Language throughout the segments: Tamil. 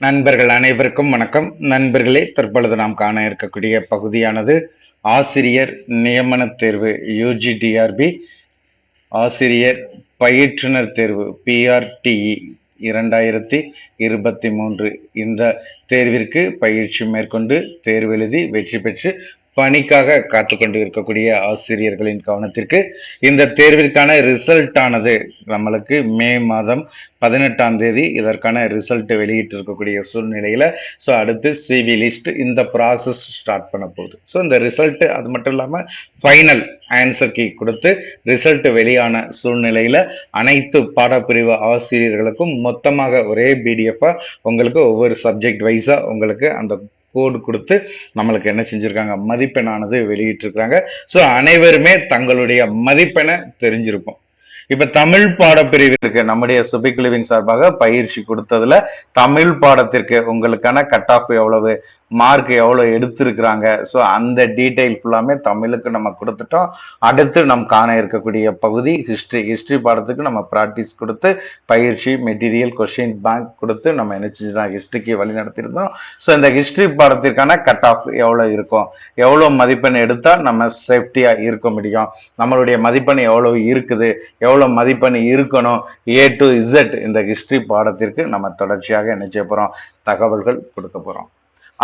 நண்பர்கள் அனைவருக்கும் வணக்கம். நண்பர்களே தற்பொழுது நாம் காண இருக்கக்கூடிய பகுதியானது ஆசிரியர் நியமன தேர்வு யூஜிடிஆர்பி ஆசிரியர் பயிற்றுனர் தேர்வு பிஆர்டிஇ இரண்டாயிரத்தி இருபத்தி மூன்று. இந்த தேர்விற்கு பயிற்சி மேற்கொண்டு தேர்வு எழுதி வெற்றி பெற்று பணிக்காக காத்து கொண்டு இருக்கக்கூடிய ஆசிரியர்களின் கவனத்திற்கு இந்த தேர்விற்கான ரிசல்ட் ஆனது நம்மளுக்கு மே மாதம் பதினெட்டாம் தேதி இதற்கான ரிசல்ட் வெளியிட்டு இருக்கக்கூடிய சூழ்நிலையில் ஸோ அடுத்து சிவி லிஸ்ட் இந்த ப்ராசஸ் ஸ்டார்ட் பண்ண போகுது. ஸோ இந்த ரிசல்ட் அது மட்டும் இல்லாமல் ஃபைனல் ஆன்சர் கீ கொடுத்து ரிசல்ட் வெளியான சூழ்நிலையில் அனைத்து பாடப்பிரிவு ஆசிரியர்களுக்கும் மொத்தமாக ஒரே பிடிஎஃபாக உங்களுக்கு ஒவ்வொரு சப்ஜெக்ட் வைஸாக உங்களுக்கு அந்த கோடு கொடுத்து நம்மளுக்கு என்ன செஞ்சுருக்காங்க? மதிப்பெண்ணானது வெளியிட்டிருக்கிறாங்க. ஸோ அனைவருமே தங்களுடைய மதிப்பெண்ணை தெரிஞ்சிருக்கும் இப்ப தமிழ் பாடப்பிரிவிற்கு நம்முடைய சுபிக்குழுவின் சார்பாக பயிற்சி கொடுத்ததுல தமிழ் பாடத்திற்கு உங்களுக்கான கட் ஆஃப் எவ்வளவு? மார்க் எவ்வளோ எடுத்திருக்கிறாங்க? ஸோ அந்த டீட்டெயில் ஃபுல்லாமே தமிழுக்கு நம்ம கொடுத்துட்டோம். அடுத்து நம் காண இருக்கக்கூடிய பகுதி ஹிஸ்ட்ரி ஹிஸ்ட்ரி பாடத்துக்கு நம்ம ப்ராக்டிஸ் கொடுத்து பயிற்சி மெட்டீரியல் கொஷின் பேங்க் கொடுத்து நம்ம என்ன செஞ்சுதான் ஹிஸ்ட்ரிக்கு வழி நடத்தியிருந்தோம். ஸோ இந்த ஹிஸ்ட்ரி பாடத்திற்கான கட் ஆஃப் எவ்வளோ இருக்கும்? எவ்வளோ மதிப்பெண் எடுத்தால் நம்ம சேஃப்டியாக இருக்க முடியும்? நம்மளுடைய மதிப்பெண் எவ்வளோ இருக்குது? எவ்வளோ மதிப்பெண் இருக்கணும்? ஏ டு இசட் இந்த ஹிஸ்ட்ரி பாடத்திற்கு நம்ம தொடர்ச்சியாக என்ன செய்ய போகிறோம் தகவல்கள் கொடுக்க போகிறோம்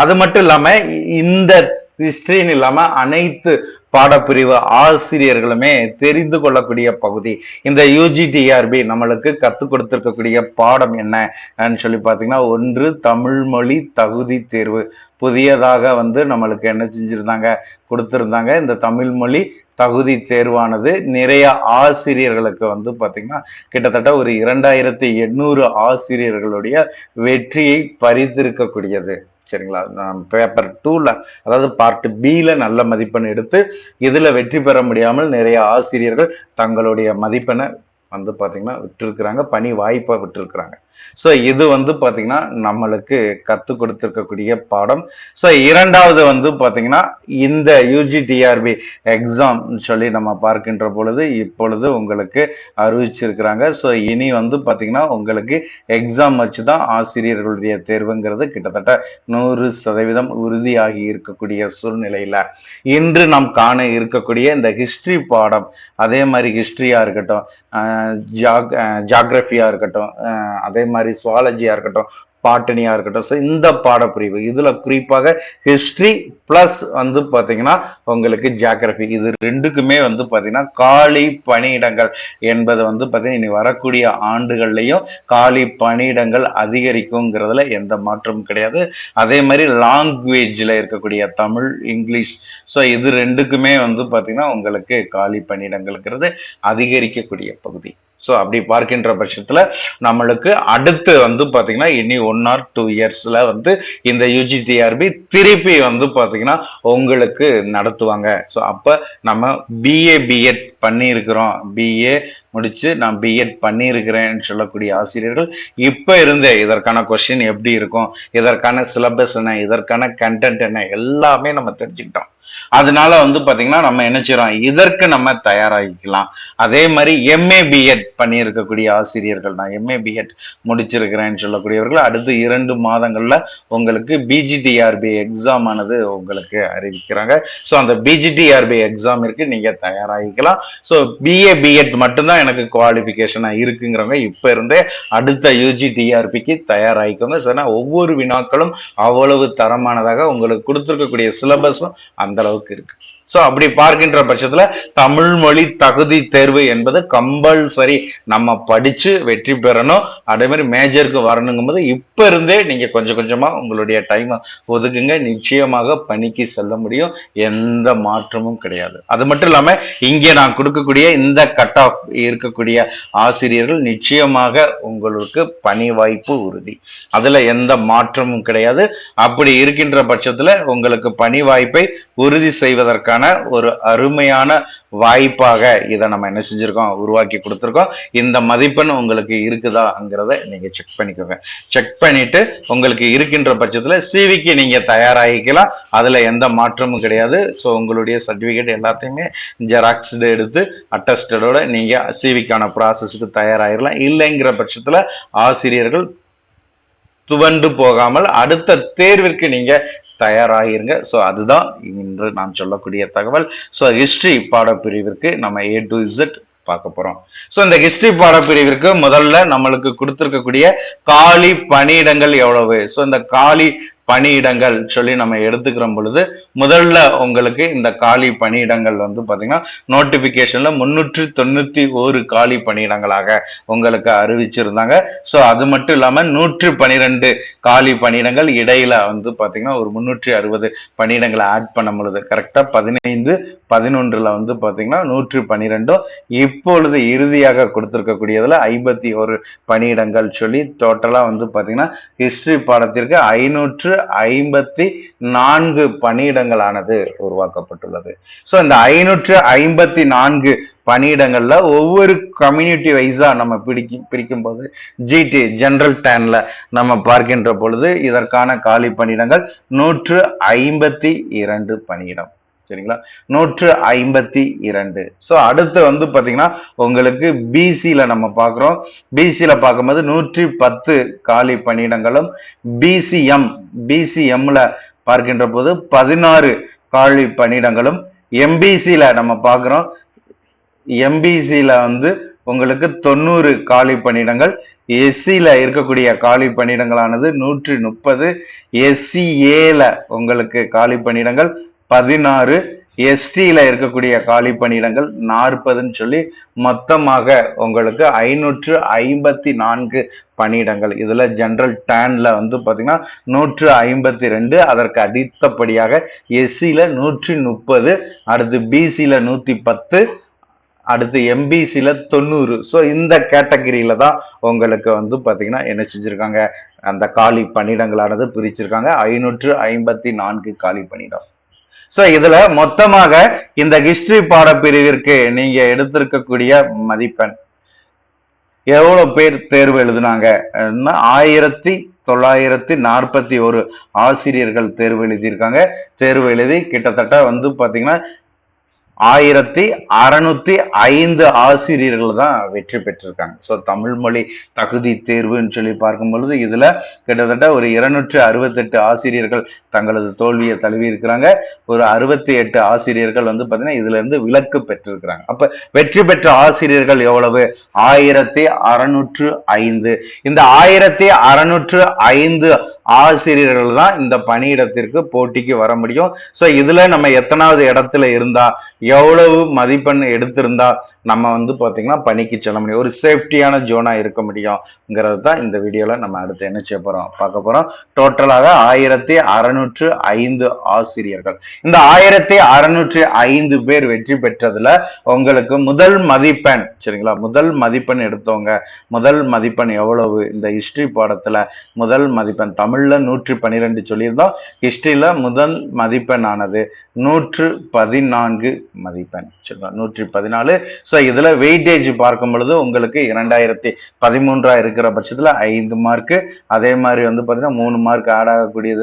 அது மட்டும் இல்லாம இந்த ஹிஸ்டரின்னு இல்லாம அனைத்து பாடப்பிரிவு ஆசிரியர்களுமே தெரிந்து கொள்ளக்கூடிய பகுதி. இந்த யூஜிடிஆர்பி நம்மளுக்கு கற்றுக் கொடுத்துருக்கக்கூடிய பாடம் என்னன்னு சொல்லி பார்த்தீங்கன்னா ஒன்று தமிழ் மொழி தகுதி தேர்வு. புதியதாக வந்து நம்மளுக்கு என்ன செஞ்சிருந்தாங்க? கொடுத்துருந்தாங்க. இந்த தமிழ் மொழி தகுதி தேர்வானது நிறைய ஆசிரியர்களுக்கு வந்து பார்த்திங்கன்னா கிட்டத்தட்ட ஒரு இரண்டாயிரத்தி எண்ணூறு ஆசிரியர்களுடைய வெற்றியை பறித்திருக்கக்கூடியது. சரிங்களா? பேப்பர் டூவில் அதாவது பார்ட் பியில் நல்ல மதிப்பெண் எடுத்து இதில் வெற்றி பெற முடியாமல் நிறைய ஆசிரியர்கள் தங்களுடைய மதிப்பெண்ணை வந்து பார்த்திங்கன்னா விட்டுருக்குறாங்க பணி வாய்ப்பை விட்டுருக்குறாங்க. ஸோ இது வந்து பார்த்தீங்கன்னா நம்மளுக்கு கற்றுக் கொடுத்துருக்கக்கூடிய பாடம். ஸோ இரண்டாவது வந்து பார்த்தீங்கன்னா இந்த யூஜிடிஆர்பி எக்ஸாம் சொல்லி நம்ம பார்க்கின்ற பொழுது இப்பொழுது உங்களுக்கு அறிவிச்சிருக்கிறாங்க. ஸோ இனி வந்து பார்த்தீங்கன்னா உங்களுக்கு எக்ஸாம் வச்சு தான் ஆசிரியர்களுடைய தேர்வுங்கிறது கிட்டத்தட்ட நூறு சதவீதம் உறுதியாகி இருக்கக்கூடிய சூழ்நிலையில். இன்று நாம் காண இருக்கக்கூடிய இந்த ஹிஸ்ட்ரி பாடம் அதே மாதிரி ஹிஸ்ட்ரியாக இருக்கட்டும் ஜாக் ஜாகிரஃபியாக இருக்கட்டும் அதே அதே மாதிரி சுவாலஜியாக இருக்கட்டும் பாட்டனியாக இருக்கட்டும் ஸோ இந்த பாடப்பிரிவு. இதில் குறிப்பாக ஹிஸ்ட்ரி ப்ளஸ் வந்து பார்த்தீங்கன்னா உங்களுக்கு ஜாகிரபி இது ரெண்டுக்குமே வந்து பார்த்தீங்கன்னா காலி பணியிடங்கள் என்பது வந்து பார்த்தீங்கன்னா இனி வரக்கூடிய ஆண்டுகள்லையும் காலி பணியிடங்கள் அதிகரிக்குங்கிறதுல எந்த மாற்றமும் கிடையாது. அதே மாதிரி லாங்குவேஜில் இருக்கக்கூடிய தமிழ் இங்கிலீஷ் ஸோ இது ரெண்டுக்குமே வந்து பார்த்தீங்கன்னா உங்களுக்கு காலி பணியிடங்கள்ங்கிறது அதிகரிக்கக்கூடிய பகுதி. ஸோ அப்படி பார்க்கின்ற பட்சத்தில் நம்மளுக்கு அடுத்து வந்து பார்த்தீங்கன்னா இனி ஒன் ஆர் டூ இயர்ஸில் வந்து இந்த யூஜிடிஆர்பி திருப்பி வந்து பார்த்தீங்கன்னா உங்களுக்கு நடத்துவாங்க. ஸோ அப்போ நம்ம பிஏ பிஎட் பண்ணியிருக்கிறோம். பிஏ முடித்து நான் பிஎட் பண்ணியிருக்கிறேன்னு சொல்லக்கூடிய ஆசிரியர்கள் இப்போ இருந்தே இதற்கான கொஸ்டின் எப்படி இருக்கும் இதற்கான சிலபஸ் என்ன இதற்கான கண்டென்ட் என்ன எல்லாமே நம்ம தெரிஞ்சுக்கிட்டோம். அதனால வந்து பாத்தீங்கன்னா நம்ம என்ன செய்யறோம்? இதற்கு நம்ம தயாராகிக்கலாம். அதே மாதிரி எம்ஏ பிஎட் பண்ணியிருக்கக்கூடிய ஆசிரியர்கள் நான் எம்ஏ பிஎட் முடிச்சிருக்கிறேன்னு சொல்லக்கூடியவர்கள் அடுத்து இரண்டு மாதங்கள்ல உங்களுக்கு பிஜிடிஆர்பி எக்ஸாம் ஆனது உங்களுக்கு அறிவிக்கிறாங்க. ஸோ அந்த பிஜிடிஆர்பி எக்ஸாமிற்கு நீங்க தயாராகிக்கலாம். ஸோ பிஏ பிஎட் மட்டும்தான் எனக்கு குவாலிஃபிகேஷனாக இருக்குங்கிறவங்க இப்போ இருந்தே அடுத்த யூஜி டிஆர்பிக்கு தயாராகிக்கோங்க. சரினா ஒவ்வொரு வினாக்களும் அவ்வளவு தரமானதாக உங்களுக்கு கொடுத்துருக்கக்கூடிய சிலபஸும் அந்த அந்த அளவுக்கு இருக்கு. ஸோ அப்படி பார்க்கின்ற பட்சத்துல தமிழ் மொழி தகுதி தேர்வு என்பது கம்பல்சரி நம்ம படிச்சு வெற்றி பெறணும். அதே மாதிரி மேஜருக்கு வரணுங்கும் போது இப்ப இருந்தே நீங்க கொஞ்சம் கொஞ்சமா உங்களுடைய டைமை ஒதுக்குங்க. நிச்சயமாக பணிக்கு செல்ல முடியும். எந்த மாற்றமும் கிடையாது. அது மட்டும் இல்லாம இங்கே நான் கொடுக்கக்கூடிய இந்த கட் ஆஃப் இருக்கக்கூடிய ஆசிரியர்கள் நிச்சயமாக உங்களுக்கு பணி வாய்ப்பு உறுதி. அதுல எந்த மாற்றமும் கிடையாது. அப்படி இருக்கின்ற பட்சத்துல உங்களுக்கு பணி வாய்ப்பை உறுதி செய்வதற்கான ஒரு அருமையான வாய்ப்பாக இதை நம்ம என்ன செஞ்சிருக்கோம் உருவாக்கி கொடுத்துருக்கோம். இந்த மதிப்பெண் உங்களுக்கு இருக்குதாங்கிறத நீங்க செக் பண்ணிக்கோங்க. செக் பண்ணிட்டு உங்களுக்கு இருக்கின்ற பட்சத்தில் சிவிக்கு நீங்க தயாராகிக்கலாம். அதுல எந்த மாற்றமும் கிடையாது. ஸோ உங்களுடைய சர்டிஃபிகேட் எல்லாத்தையுமே ஜெராக்ஸ் எடுத்து அட்டஸ்டடோட நீங்க சிவிக்கான ப்ராசஸுக்கு தயாராகிடலாம் இல்லைங்கிற பட்சத்தில் ஆசிரியர்கள் துவண்டு போகாமல் அடுத்த தேர்விற்கு நீங்க தயாராகிருங்க. ஸோ அதுதான் இன்று நான் சொல்லக்கூடிய தகவல். ஸோ ஹிஸ்ட்ரி பாடப்பிரிவிற்கு நம்ம ஏ டு இசட் பார்க்க போறோம். ஸோ இந்த ஹிஸ்டரி பாடப்பிரிவிற்கு முதல்ல நம்மளுக்கு கொடுத்துருக்கக்கூடிய காலி பணியிடங்கள் எவ்வளவு? ஸோ இந்த காலி பணியிடங்கள் சொல்லி நம்ம எடுத்துக்கிற பொழுது முதல்ல உங்களுக்கு இந்த காலி பணியிடங்கள் வந்து பார்த்தீங்கன்னா நோட்டிபிகேஷன்ல முன்னூற்றி தொண்ணூத்தி ஒரு காலி பணியிடங்களாக உங்களுக்கு அறிவிச்சிருந்தாங்க. ஸோ அது மட்டும் இல்லாம நூற்றி பனிரெண்டு காலி பணியிடங்கள் இடையில வந்து பார்த்தீங்கன்னா ஒரு முன்னூற்றி அறுபது பணியிடங்களை ஆட் பண்ண பொழுது கரெக்டாக பதினைந்து பதினொன்றுல வந்து பார்த்தீங்கன்னா நூற்றி பனிரெண்டும் இப்பொழுது இறுதியாக கொடுத்துருக்கக்கூடியதில் ஐம்பத்தி ஒரு பணியிடங்கள் சொல்லி டோட்டலாக வந்து பார்த்தீங்கன்னா ஹிஸ்ட்ரி பாடத்திற்கு ஐநூற்று ஐம்பத்தி நான்கு பணியிடங்களானது உருவாக்கப்பட்டுள்ளது. ஸோ இந்த ஐநூற்று ஐம்பத்தி நான்கு பணியிடங்கள்ல ஒவ்வொரு கம்யூனிட்டி வைஸா நம்ம பிடிக்கும் பிரிக்கும் போது ஜிடி ஜெனரல் டேன்ல நம்ம பார்க்கின்ற பொழுது இதற்கான காலி பணியிடங்கள் நூற்று ஐம்பத்தி இரண்டு பணியிடம். சரிங்களா? நூற்று ஐம்பத்தி இரண்டு. ஸோ அடுத்து வந்து பாத்தீங்கன்னா உங்களுக்கு பிசியில நம்ம பார்க்குறோம் பிசியில் பார்க்கும்போது நூற்றி பத்து காலி பணியிடங்களும் பிசிஎம் பிசிஎம்ல பார்க்கின்ற போது பதினாறு காலி பணியிடங்களும் எம்பிசியில் நம்ம பார்க்குறோம் எம்பிசியில் வந்து உங்களுக்கு தொண்ணூறு காலி பணியிடங்கள் எஸ்சியில் இருக்கக்கூடிய காலி பணியிடங்களானது நூற்றி முப்பது எஸ்சிஏல உங்களுக்கு காலி பணியிடங்கள் பதினாறு எஸ்டியில் இருக்கக்கூடிய காலி பணியிடங்கள் நாற்பதுன்னு சொல்லி மொத்தமாக உங்களுக்கு ஐநூற்று ஐம்பத்தி நான்கு பணியிடங்கள். இதில் ஜென்ரல் டேனில் வந்து பார்த்திங்கன்னா நூற்று ஐம்பத்தி ரெண்டு அதற்கு அடித்தபடியாக எஸ்சியில் நூற்றி முப்பது அடுத்து பிசியில் நூற்றி பத்து அடுத்து எம்பிசியில் தொண்ணூறு. ஸோ இந்த கேட்டகரியில் தான் உங்களுக்கு வந்து பார்த்திங்கன்னா என்ன செஞ்சிருக்காங்க? அந்த காலி பணியிடங்களானது பிரிச்சிருக்காங்க. ஐநூற்று ஐம்பத்தி நான்கு காலி பணியிடம். ஸோ இதுல மொத்தமாக இந்த ஹிஸ்டரி பாடப்பிரிவிற்கு நீங்க எடுத்திருக்கக்கூடிய மதிப்பெண் எவ்வளவு பேர் தேர்வு எழுதினாங்க? ஆயிரத்தி தொள்ளாயிரத்தி நாற்பத்தி ஒரு ஆசிரியர்கள் தேர்வு எழுதியிருக்காங்க. தேர்வு எழுதி கிட்டத்தட்ட வந்து பாத்தீங்கன்னா ஆயிரத்தி அறுநூத்தி ஐந்து ஆசிரியர்கள் தான் வெற்றி பெற்றிருக்காங்க. ஸோ தமிழ் மொழி தகுதி தேர்வுன்னு சொல்லி பார்க்கும் பொழுது இதுல கிட்டத்தட்ட ஒரு இருநூற்று அறுபத்தெட்டு ஆசிரியர்கள் தங்களது தோல்வியை தழுவி இருக்கிறாங்க. ஒரு அறுபத்தி எட்டு ஆசிரியர்கள் வந்து பாத்தீங்கன்னா இதுல இருந்து விலக்கு பெற்றிருக்கிறாங்க. அப்ப வெற்றி பெற்ற ஆசிரியர்கள் எவ்வளவு? ஆயிரத்தி அறுநூற்று ஐந்து. இந்த ஆயிரத்தி அறுநூற்று ஐந்து ஆசிரியர்கள் தான் இந்த பணியிடத்திற்கு போட்டிக்கு வர முடியும். ஸோ இதுல நம்ம எத்தனாவது இடத்துல இருந்தா எவ்வளவு மதிப்பெண் எடுத்திருந்தா நம்ம வந்து பார்த்தீங்கன்னா பணிக்கு செல்ல முடியும். ஒரு சேஃப்டியான ஜோனாக இருக்க முடியும்ங்கிறது தான் இந்த வீடியோவில் நம்ம அடுத்து என்ன செய்ய போகிறோம் பார்க்க போகிறோம் டோட்டலாக ஆயிரத்தி அறுநூற்று ஐந்து ஆசிரியர்கள். இந்த ஆயிரத்தி அறநூற்றி ஐந்து பேர் வெற்றி பெற்றதில் உங்களுக்கு முதல் மதிப்பெண் சரிங்களா? முதல் மதிப்பெண் எடுத்தவங்க முதல் மதிப்பெண் எவ்வளவு? இந்த ஹிஸ்ட்ரி பாடத்தில் முதல் மதிப்பெண் தமிழில் நூற்றி பன்னிரெண்டு சொல்லியிருந்தோம். ஹிஸ்ட்ரியில் முதல் மதிப்பெண் ஆனது நூற்று பதினான்கு மதிப்பெண். சரிங்களா? நூற்றி பதினாலு ஸோ இதில் வெயிட்டேஜ் பார்க்கும் பொழுது உங்களுக்கு இரண்டாயிரத்தி பதிமூன்றா இருக்கிற பட்சத்தில் ஐந்து மார்க்கு அதே மாதிரி வந்து பார்த்தீங்கன்னா மூணு மார்க் ஆட் ஆகக்கூடியது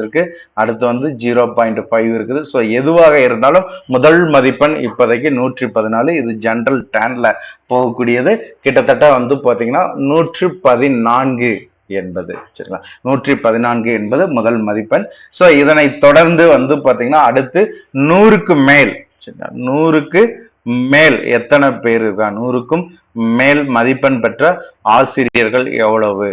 அடுத்து வந்து ஜீரோ பாயிண்ட் ஃபைவ் இருக்குது. ஸோ எதுவாக இருந்தாலும் முதல் மதிப்பெண் இப்போதைக்கு நூற்றி பதினாலு இது ஜென்ரல் டேனில் போகக்கூடியது. கிட்டத்தட்ட வந்து பார்த்தீங்கன்னா நூற்று பதினான்கு என்பது. சரிங்களா? நூற்றி பதினான்கு என்பது முதல் மதிப்பெண். ஸோ இதனை தொடர்ந்து வந்து பார்த்தீங்கன்னா அடுத்து நூறுக்கு மேல் சரிங்களா நூறுக்கு மேல் எத்தனை பேர் இருக்கா? நூறுக்கும் மேல் மதிப்பெண் பெற்ற ஆசிரியர்கள் எவ்வளவு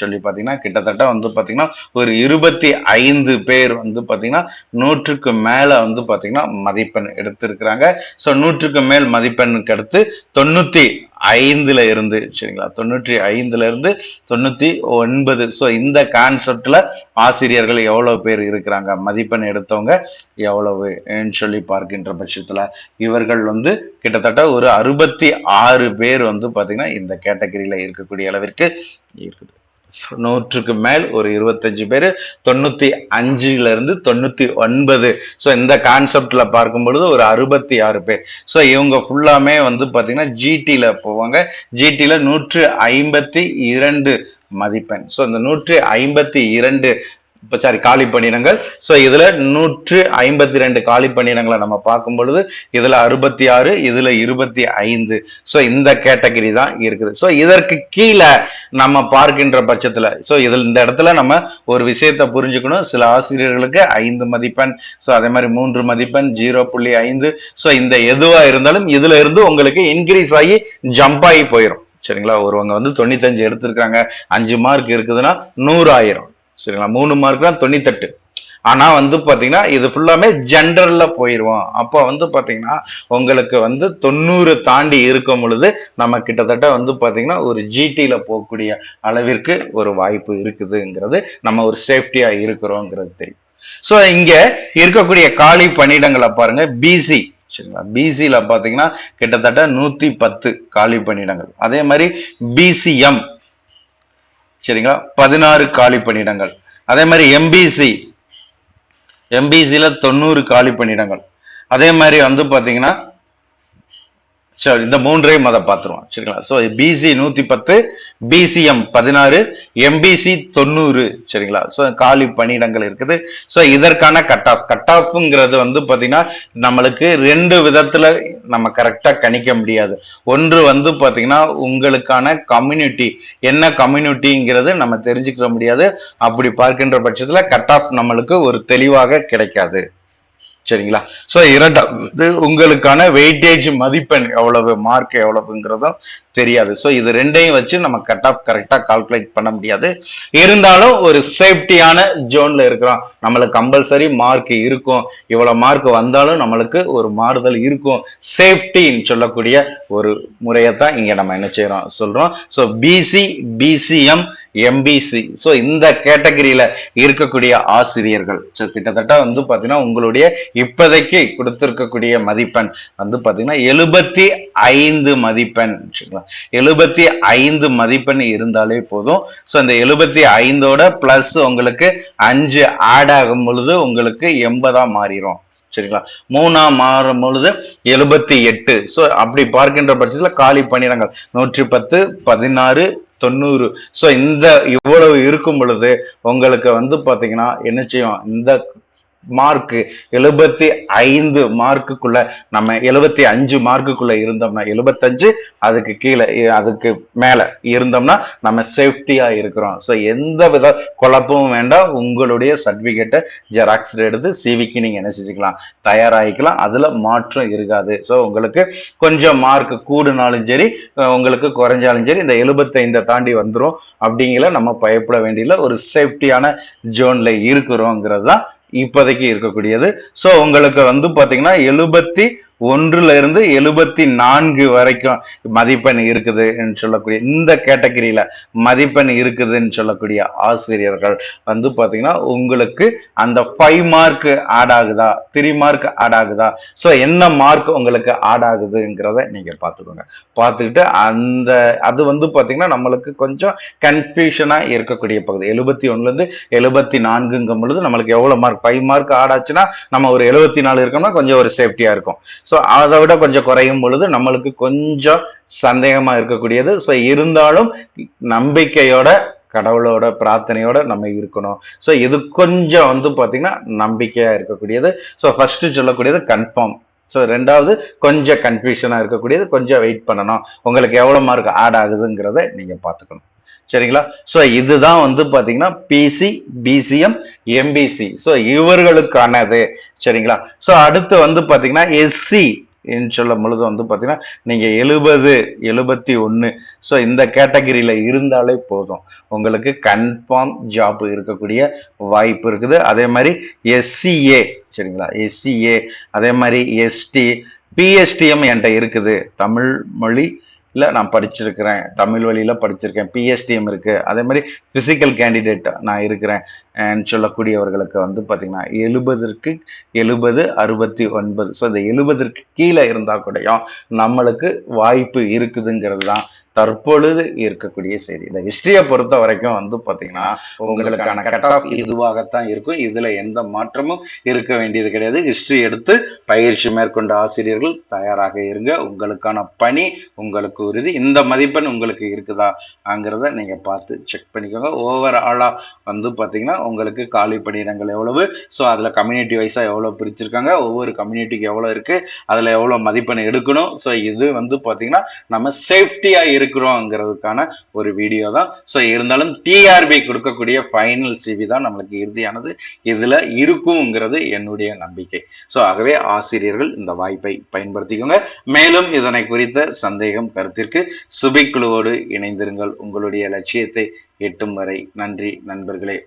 சொல்லி பார்த்தீங்கன்னா கிட்டத்தட்ட வந்து பார்த்தீங்கன்னா ஒரு இருபத்தி ஐந்து பேர் வந்து பார்த்தீங்கன்னா நூற்றுக்கு மேலே வந்து பார்த்தீங்கன்னா மதிப்பெண் எடுத்திருக்கிறாங்க. ஸோ நூற்றுக்கு மேல் மதிப்பெண்ணுக்கு அடுத்து தொண்ணூற்றி ஐந்துல இருந்து சரிங்களா? தொண்ணூற்றி ஐந்துல இருந்து தொண்ணூத்தி ஒன்பது. ஸோ இந்த கான்செப்ட்ல ஆசிரியர்கள் எவ்வளவு பேர் இருக்கிறாங்க? மதிப்பெண் எடுத்தவங்க எவ்வளவு? சொல்லி பார்க்கின்ற பட்சத்துல இவர்கள் வந்து கிட்டத்தட்ட ஒரு அறுபத்தி ஆறு பேர் வந்து பாத்தீங்கன்னா இந்த கேட்டகரியில இருக்கக்கூடிய அளவிற்கு இருக்குது. நூற்றுக்கு மேல் ஒரு இருபத்தஞ்சு பேர் தொண்ணூத்தி அஞ்சுல இருந்து தொண்ணூத்தி ஒன்பது. ஸோ இந்த கான்செப்ட்ல பார்க்கும் பொழுது ஒரு அறுபத்தி ஆறு பேர். ஸோ இவங்க ஃபுல்லாமே வந்து பாத்தீங்கன்னா ஜிடில போவாங்க. ஜிடில நூற்று ஐம்பத்தி இரண்டு மதிப்பெண். ஸோ இந்த நூற்றி ஐம்பத்தி இரண்டு சாரி காலி பணியிடங்கள் ஸோ இதில் நூற்று ஐம்பத்தி ரெண்டு காலி பணியிடங்களை நம்ம பார்க்கும் பொழுது இதில் அறுபத்தி ஆறு இதில் இருபத்தி ஐந்து ஸோ இந்த கேட்டகரி தான் இருக்குது. ஸோ இதற்கு கீழே நம்ம பார்க்கின்ற பட்சத்தில் ஸோ இதில் இந்த இடத்துல நம்ம ஒரு விஷயத்தை புரிஞ்சுக்கணும். சில ஆசிரியர்களுக்கு ஐந்து மதிப்பெண் ஸோ அதே மாதிரி மூன்று மதிப்பெண் ஜீரோ புள்ளி ஐந்து. ஸோ இந்த எதுவாக இருந்தாலும் இதுல இருந்து உங்களுக்கு இன்க்ரீஸ் ஆகி ஜம்ப் ஆகி போயிடும் சரிங்களா? ஒருவங்க வந்து தொண்ணூத்தஞ்சு எடுத்திருக்காங்க அஞ்சு மார்க் இருக்குதுன்னா நூறாயிரம். சரிங்களா? மூணு மார்க்னா தொண்ணூத்தெட்டு. ஆனா வந்து பாத்தீங்கன்னா இது ஃபுல்லாமே ஜென்ரல்ல போயிருவோம். அப்போ வந்து பாத்தீங்கன்னா உங்களுக்கு வந்து தொண்ணூறு தாண்டி இருக்கும் பொழுது நம்ம கிட்டத்தட்ட வந்து பாத்தீங்கன்னா ஒரு ஜிடியில் போகக்கூடிய அளவிற்கு ஒரு வாய்ப்பு இருக்குதுங்கிறது நம்ம ஒரு சேஃப்டியா இருக்கிறோங்கிறது தெரியும். ஸோ இங்க இருக்கக்கூடிய காலி பணியிடங்களை பாருங்க. பிசி சரிங்களா? பிசியில் பார்த்தீங்கன்னா கிட்டத்தட்ட நூற்றி பத்து காலி பணியிடங்கள். அதே மாதிரி பிசிஎம் சரிங்களா? பதினாறு காலி பணியிடங்கள். அதே மாதிரி எம்பிசி எம்பிசியில் தொண்ணூறு காலி பணியிடங்கள். அதே மாதிரி வந்து பார்த்தீங்கன்னா ஸோ இந்த மூன்றையும் அதை பார்த்துருவோம். சரிங்களா? ஸோ பிசி நூற்றி பத்து பிசிஎம் பதினாறு எம்பிசி தொண்ணூறு. சரிங்களா? ஸோ காலி பணியிடங்கள் இருக்குது. ஸோ இதற்கான கட் ஆஃப் கட் ஆஃப்ங்கிறது வந்து பார்த்தீங்கன்னா நம்மளுக்கு ரெண்டு விதத்தில் நம்ம கரெக்டாக கணிக்க முடியாது. ஒன்று வந்து பார்த்தீங்கன்னா உங்களுக்கான கம்யூனிட்டி என்ன கம்யூனிட்டிங்கிறது நம்ம தெரிஞ்சுக்கிற முடியாது. அப்படி பார்க்கின்ற பட்சத்தில் கட் ஆஃப் நம்மளுக்கு ஒரு தெளிவாக கிடைக்காது. சரிங்களா? ஸோ இரண்டாவது உங்களுக்கான வெயிட்டேஜ் மதிப்பெண் எவ்வளவு மார்க் எவ்வளவுங்கிறதும் தெரியாது. ஸோ இது ரெண்டையும் வச்சு நம்ம கட் ஆஃப் கரெக்டாக கால்குலேட் பண்ண முடியாது. இருந்தாலும் ஒரு சேஃப்டியான ஜோன்ல இருக்கிறோம் நம்மளுக்கு கம்பல்சரி மார்க் இருக்கும். இவ்வளவு மார்க் வந்தாலும் நம்மளுக்கு ஒரு மாறுதல் இருக்கும். சேஃப்டின்னு சொல்லக்கூடிய ஒரு முறையை தான் இங்க நம்ம என்ன செய்யறோம் சொல்றோம். So B C B C M M B C so இந்த கேட்டகரியில இருக்கக்கூடிய ஆசிரியர்கள். ஸோ கிட்டத்தட்ட வந்து பார்த்தீங்கன்னா உங்களுடைய இப்போதைக்கு கொடுத்துருக்கக்கூடிய மதிப்பெண் வந்து பார்த்தீங்கன்னா எழுபத்தி ஐந்து மதிப்பெண். எழுபத்தி ஐந்து மதிப்பெண் இருந்தாலே போதும். ஸோ அந்த எழுபத்தி ஐந்தோட பிளஸ் உங்களுக்கு அஞ்சு ஆட் ஆகும் பொழுது உங்களுக்கு எண்பதா மாறிடும் சரிங்களா? மூணா மாறும் பொழுது எழுபத்தி எட்டு. ஸோ அப்படி பார்க்கின்ற பட்சத்தில் காலி பணியிடங்கள் நூற்றி பத்து பதினாறு தொண்ணூறு. ஸோ இந்த இவ்வளவு இருக்கும் பொழுது உங்களுக்கு வந்து பார்த்தீங்கன்னா என்ன செய்யும்? இந்த மார்க்கு எழுபத்தி ஐந்து மார்க்குக்குள்ள நம்ம எழுபத்தி அஞ்சு மார்க்குக்குள்ள இருந்தோம்னா எழுபத்தஞ்சு அதுக்கு கீழே அதுக்கு மேல இருந்தோம்னா நம்ம சேஃப்டியா இருக்கிறோம். ஸோ எந்த வித குழப்பமும் வேண்டாம். உங்களுடைய சர்டிபிகேட்டை ஜெராக்ஸ் எடுத்து சிவிக்கு நீங்க என்ன செஞ்சுக்கலாம்? தயாராகிக்கலாம். அதுல மாற்றம் இருக்காது. ஸோ உங்களுக்கு கொஞ்சம் மார்க் கூடுனாலும் சரி உங்களுக்கு குறைஞ்சாலும் சரி இந்த எழுபத்தைந்தை தாண்டி வந்துடும் அப்படிங்கிற நம்ம பயப்பட வேண்டியதில்லை. ஒரு சேஃப்டியான ஜோன்ல இருக்கிறோங்கிறது தான் இப்போதைக்கு இருக்கக்கூடியது. ஸோ உங்களுக்கு வந்து பார்த்தீங்கன்னா எழுபத்தி ஒன்றுல இருந்து எழுபத்தி நான்கு வரைக்கும் மதிப்பெண் இருக்குதுன்னு சொல்லக்கூடிய இந்த கேட்டகரியில மதிப்பெண் இருக்குதுன்னு சொல்லக்கூடிய ஆசிரியர்கள் வந்து பாத்தீங்கன்னா உங்களுக்கு அந்த ஃபைவ் மார்க் ஆட் ஆகுதா? த்ரீ மார்க் ஆட் ஆகுதா? ஸோ என்ன மார்க் உங்களுக்கு ஆட் ஆகுதுங்கிறத நீங்க பார்த்துக்கோங்க. பார்த்துக்கிட்டு அந்த அது வந்து பாத்தீங்கன்னா நம்மளுக்கு கொஞ்சம் கன்ஃபியூஷனா இருக்கக்கூடிய பகுதி. எழுபத்தி ஒண்ணுல இருந்து எழுபத்தி நான்குங்கும் பொழுது நம்மளுக்கு எவ்வளவு மார்க் ஃபைவ் மார்க் ஆட் ஆச்சுன்னா நம்ம ஒரு எழுபத்தி நாலு இருக்கோம்னா கொஞ்சம் ஒரு சேஃப்டியா இருக்கும். ஸோ அதை விட கொஞ்சம் குறையும் பொழுது நம்மளுக்கு கொஞ்சம் சந்தேகமாக இருக்கக்கூடியது. ஸோ இருந்தாலும் நம்பிக்கையோட கடவுளோட பிரார்த்தனையோட நம்ம இருக்கணும். ஸோ இது கொஞ்சம் வந்து பார்த்தீங்கன்னா நம்பிக்கையாக இருக்கக்கூடியது. ஸோ ஃபஸ்ட்டு சொல்லக்கூடியது கன்ஃபார்ம் ஸோ ரெண்டாவது கொஞ்சம் கன்ஃபியூஷனாக இருக்கக்கூடியது. கொஞ்சம் வெயிட் பண்ணணும். உங்களுக்கு எவ்வளோ மார்க் ஆட் ஆகுதுங்கிறத நீங்கள் பார்த்துக்கணும். சரிங்களா? ஸோ இதுதான் வந்து பார்த்தீங்கன்னா பிசி பிசிஎம் எம்பிசி ஸோ இவர்களுக்கானது. சரிங்களா? ஸோ அடுத்து வந்து பார்த்தீங்கன்னா எஸ்சி சொல்லும் பொழுது வந்து பார்த்தீங்கன்னா நீங்கள் எழுபது எழுபத்தி ஒன்று ஸோ இந்த கேட்டகரியில் இருந்தாலே போதும். உங்களுக்கு கன்ஃபார்ம் ஜாப் இருக்கக்கூடிய வாய்ப்பு இருக்குது. அதே மாதிரி எஸ்சிஏ சரிங்களா? எஸ்சிஏ அதே மாதிரி எஸ்டி பிஎஸ்டிஎம் என்கிட்ட இருக்குது. தமிழ் மொழி இல்லை நான் படிச்சிருக்கிறேன். தமிழ் வழியில் படிச்சிருக்கேன். பிஎஸ்டிஎம் இருக்குது அதே மாதிரி ஃபிசிக்கல் கேண்டிடேட் நான் இருக்கிறேன். சொல்லக்கூடியவர்களுக்கு வந்து பார்த்திங்கன்னா எழுபதற்கு எழுபது அறுபத்தி ஒன்பது. ஸோ இந்த எழுபதற்கு கீழே இருந்தால் கூடயும் நம்மளுக்கு வாய்ப்பு இருக்குதுங்கிறது தான் தற்பொழுது இருக்கக்கூடிய செய்தி. இந்த ஹிஸ்டரியை பொறுத்த வரைக்கும் வந்து பார்த்தீங்கன்னா உங்களுக்கான கட் ஆஃப் இதுவாகத்தான் இருக்கும். இதில் எந்த மாற்றமும் இருக்க வேண்டியது கிடையாது. ஹிஸ்டரி எடுத்து பயிற்சி மேற்கொண்ட ஆசிரியர்கள் தயாராக இருங்க. உங்களுக்கான பணி உங்களுக்கு உறுதி. இந்த மதிப்பெண் உங்களுக்கு இருக்குதாங்கிறத நீங்கள் பார்த்து செக் பண்ணிக்கோங்க. ஓவர் வந்து பார்த்தீங்கன்னா உங்களுக்கு காலி பணியிடங்கள் எவ்வளவு? ஸோ அதில் கம்யூனிட்டி வைஸாக எவ்வளோ பிரிச்சிருக்காங்க? ஒவ்வொரு கம்யூனிட்டிக்கு எவ்வளோ இருக்குது அதில் எவ்வளோ மதிப்பெண் எடுக்கணும்? ஸோ இது வந்து பார்த்தீங்கன்னா நம்ம சேஃப்டியாக இருக்கிறோங்கிறதுக்கான ஒரு வீடியோ தான். ஸோ இருந்தாலும் டிஆர்பி கொடுக்கக்கூடிய ஃபைனல் சிவி தான் நம்மளுக்கு இறுதியானது. இதில் இருக்குங்கிறது என்னுடைய நம்பிக்கை. ஸோ ஆகவே ஆசிரியர்கள் இந்த வாய்ப்பை பயன்படுத்திக்கோங்க. மேலும் இதனை குறித்த சந்தேகம் கருத்திற்கு சுபிக்குழுவோடு இணைந்திருங்கள். உங்களுடைய லட்சியத்தை எட்டும் வரை நன்றி நண்பர்களே.